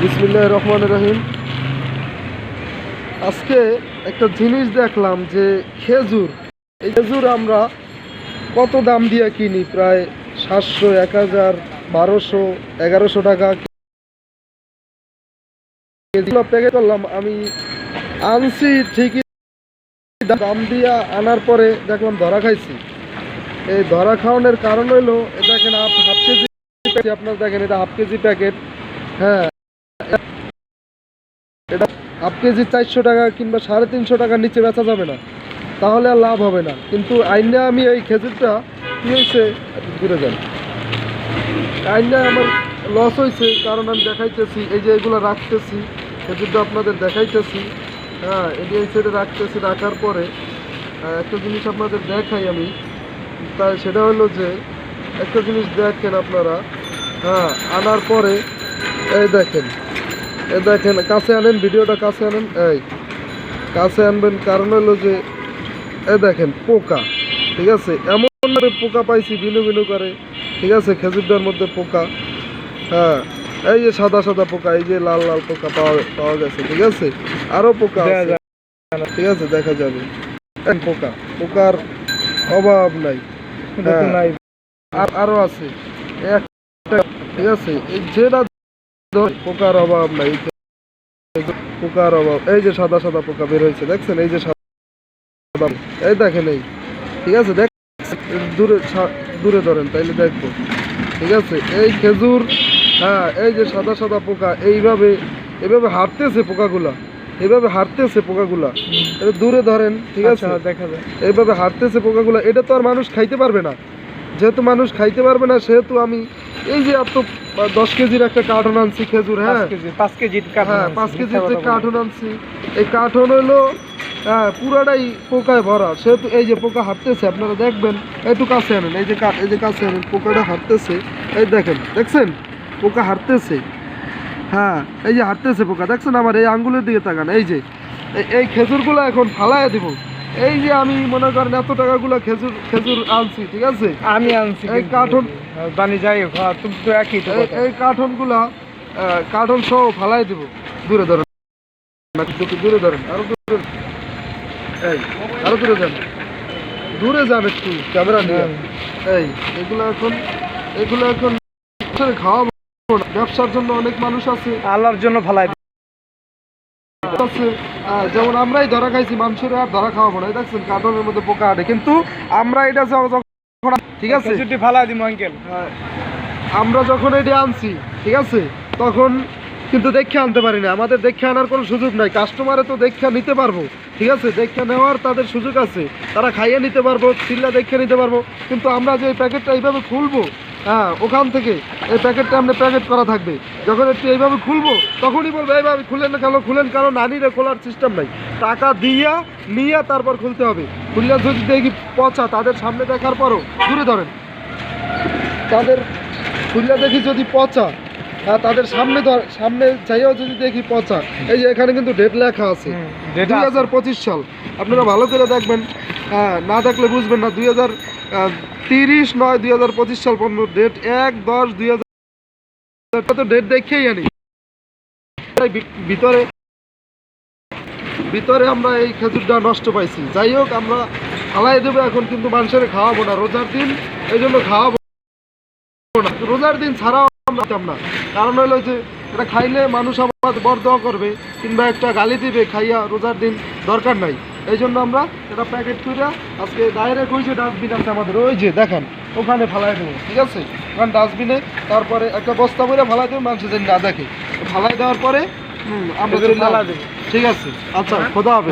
বিসমিল্লাহ রহমান রহিম। আজকে একটা জিনিস দেখলাম যে খেজুর, এই খেজুর আমরা কত দাম দিয়ে কিনি? প্রায় সাতশো, এক হাজার, বারোশো, এগারোশো টাকা। প্যাকেট করলাম, আমি আনছি ঠিকই। দাম দিয়া আনার পরে দেখলাম ধরা খাইছি। এই ধরা খাওয়ানোর কারণ হইল দেখেন হাফ কেজি আপনার দেখেন, এটা হাফ কেজি প্যাকেট হ্যাঁ। এটা হাফ কেজি চারশো টাকা কিংবা সাড়ে তিনশো টাকার নিচে বেচা যাবে না। তাহলে আর লাভ হবে না। কিন্তু আইনা আমি এই খেজুরটা কী হয়েছে? দূরে যান। আইনা আমার লস হয়েছে কারণ আমি দেখাইতেছি এই যে এগুলো রাখতেছি খেজুরটা আপনাদের দেখাইতেছি। হ্যাঁ এই যে এই সাইডে রাখতেছি রাখার পরে একটা জিনিস আপনাদের দেখাই আমি। তাই সেটা হলো যে একটা জিনিস দেখেন আপনারা। হ্যাঁ আনার পরে এই দেখেন। এই দেখেন কাছে আনেন ভিডিওটা কাছে আনেন এই কাছে আনবেন কারণ হলো যে এই দেখেন পোকা ঠিক আছে? এমন পোকা পাইছি বিনু বিনু করে ঠিক আছে? খেজুরটার মধ্যে পোকা হ্যাঁ এই যে সাদা সাদা পোকা এই যে লাল লাল পোকা পাওয়া পাওয়া গেছে ঠিক আছে? আরও পোকা ঠিক আছে? দেখা যাবে। পোকা পোকার অভাব নাই হ্যাঁ। আর আরও আছে একটা ঠিক আছে? এই যেটা পোকার অভাব নাই। পোকার অভাব। এই যে সাদা সাদা পোকা বের হয়েছে দেখছেন? এই যে সাদা এই দেখেন এই। ঠিক আছে? দেখ দূরে দূরে ধরেন তাইলে দেখব। ঠিক আছে? এই খেজুর হ্যাঁ এই যে সাদা সাদা পোকা এইভাবে এইভাবে হাঁটতেছে পোকাগুলা। এইভাবে হাঁটতেছে পোকাগুলা। এটা দূরে ধরেন ঠিক আছে? আচ্ছা দেখা যায় এইভাবে হাঁটতেছে পোকাগুলো। এটা তো আর মানুষ খাইতে পারবে না। যেহেতু মানুষ খাইতে পারবে না সেহেতু আমি এই যে এত দশ কেজির একটা কার্টন আনছি খেজুর হ্যাঁ? পাঁচ কেজি হ্যাঁ পাঁচ কেজির যে কার্টন আনছি এই কার্টন হলো হ্যাঁ পুরাটাই পোকায় ভরা। সেহেতু এই যে পোকা হাঁটতেছে আপনারা দেখবেন একটু কাছে আনেন এই যে এই যে কাছে আনেন পোকাটা হাঁটতেছে এই দেখেন দেখছেন? পোকা হাঁটতেছে। হ্যাঁ এই যে হাঁটতেছে পোকা দেখছেন আমার এই আঙ্গুলের দিকে তাকান এই যে এই- এই খেজুরগুলো এখন ফালাইয়া দিব। এই যে আমি মনে করেন এত টাকাগুলো খেজুর খেজুর আনছি ঠিক আছে? আমি আনছি এই। কার্টন- জানি যাই হ্যাঁ, তুমি তো একই এই- কার্টনগুলা কার্টন সহ ফালাই দিব। দূরে ধরেন। দূরে ধরেন। আরও দূরে এই আরও দূরে যান। দূরে যান একটু ক্যামেরা নিয়ে। হ্যাঁ। এই এগুলো এখন এগুলো এখন খাওয়াবো ব্যবসার জন্য অনেক মানুষ আছে। আল্লাহর জন্য ফালাই যেমন আমরাই ধরা খাইছি মানুষের আর ধরা খাওয়াবো না। দেখছেন কার্টনের মধ্যে পোকা আটে। কিন্তু আমরা এটা যখন ঠিক আছে? দিব আঙ্কেল। হ্যাঁ, আমরা যখন এটি আনছি ঠিক আছে? তখন কিন্তু দেখে আনতে পারি না। আমাদের দেখে আনার কোনো সুযোগ নাই। কাস্টমারে তো দেখে নিতে পারব ঠিক আছে? দেখে নেওয়ার তাদের সুযোগ আছে। তারা খাইয়ে নিতে পারব চিল্লা দেখে নিতে পারব। কিন্তু আমরা যে প্যাকেটটা এইভাবে খুলবো হ্যাঁ ওখান থেকে এই প্যাকেটটা আমরা প্যাকেট করা থাকবে। যখন একটু এইভাবে খুলবো তখনই বলব এইভাবে খুলেন না কেন? খুলেন কারণ নানিরে খোলার সিস্টেম নাই। টাকা দিয়া নিয়ে তারপর খুলতে হবে। খুললে যদি দেখি পচা তাদের সামনে দেখার পরও দূরে ধরেন। তাদের খুললে দেখি যদি পচা হ্যাঁ তাদের সামনে ধর- সামনে চাইও যদি দেখি পচা। এই যে এখানে কিন্তু ডেট লেখা আছে দুই হাজার পঁচিশ সাল। আপনারা ভালো করে দেখবেন। হ্যাঁ না দেখলে বুঝবেন না দুই হাজার তিরিশ নয় দুই হাজার পঁচিশ সাল পর্যন্ত ডেট এক দশ দুই হাজার তো ডেট দেখেই আনি। ভিতরে ভিতরে আমরা এই খেজুরটা নষ্ট পাইছি। যাই হোক, আমরা ফালাই দেবো এখন কিন্তু মানুষের খাওয়াবো না। রোজার দিন এই জন্য খাওয়াবো না। রোজার দিন ছাড়াও আমরা কারণ হলো যে, এটা খাইলে মানুষ আমার বরদোয়া করবে, কিংবা একটা গালি দিবে, খাইয়া রোজার দিন দরকার নাই। এই জন্য আমরা এটা প্যাকেট করে আজকে ডাইরেক্ট ওই যে ডাস্টবিন আছে আমাদের ওই যে দেখেন ওখানে ফালাই দেবো ঠিক আছে? ওখানে ডাস্টবিনে তারপরে একটা বস্তা করে ফালাই দেবো মানুষ যেন না দেখে। ফালাই দেওয়ার পরে আমরা। ঠিক আছে আচ্ছা খোদা হবে